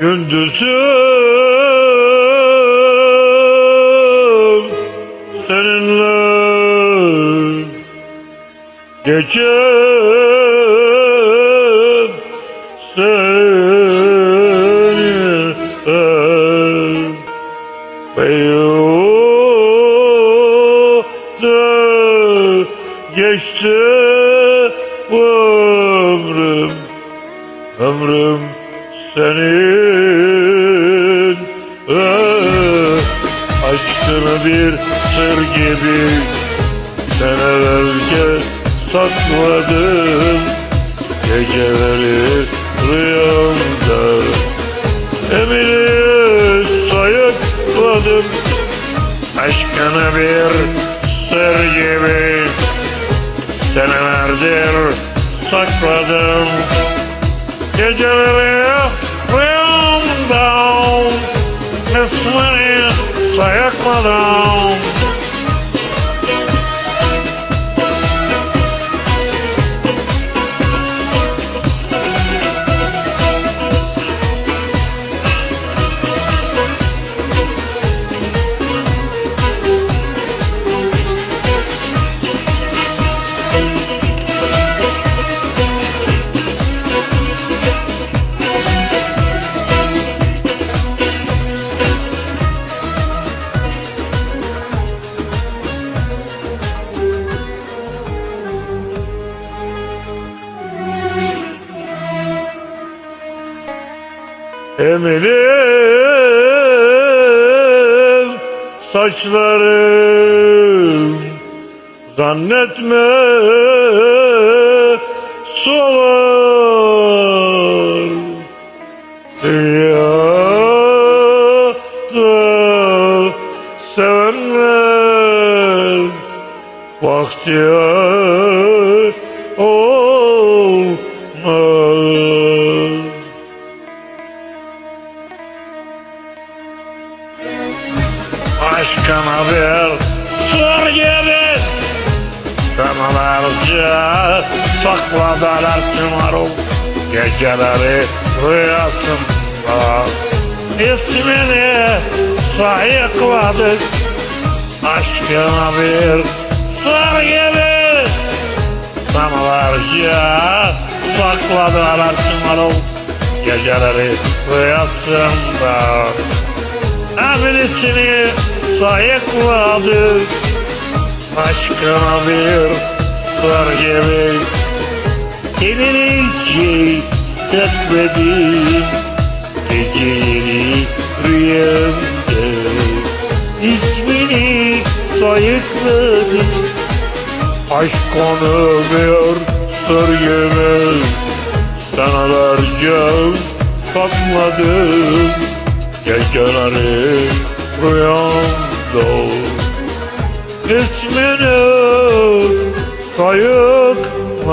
Gündüzüm seninle Gecem seninle Beyhude geçti ömrüm Ömrüm senin eh, Aşkını bir sır gibi Senelerce sakladım Geceleri rüyamda Emini sayıkladım. Aşkını bir sır gibi Senelerdir sakladım. Geceleri sayıkladım Eminim saçlarım Zannetme solar. Dünyada sevenler Vakti Aşkına bir sır gibi Senelerce sakladılar tümarım Geceleri rüyasında İsmini sayıkladık. Aşkına bir sır gibi Senelerce sakladılar tümarım Geceleri rüyasında Emilisini sayıkladık Aşkına bir sır gibi. Elini hiç hissetmedim Geceleri rüyamda. İsmini sayıkladım. Aşk onu bir sır gibi Senelerce sakladım Geceleri rüyamda İsmini sayıkladım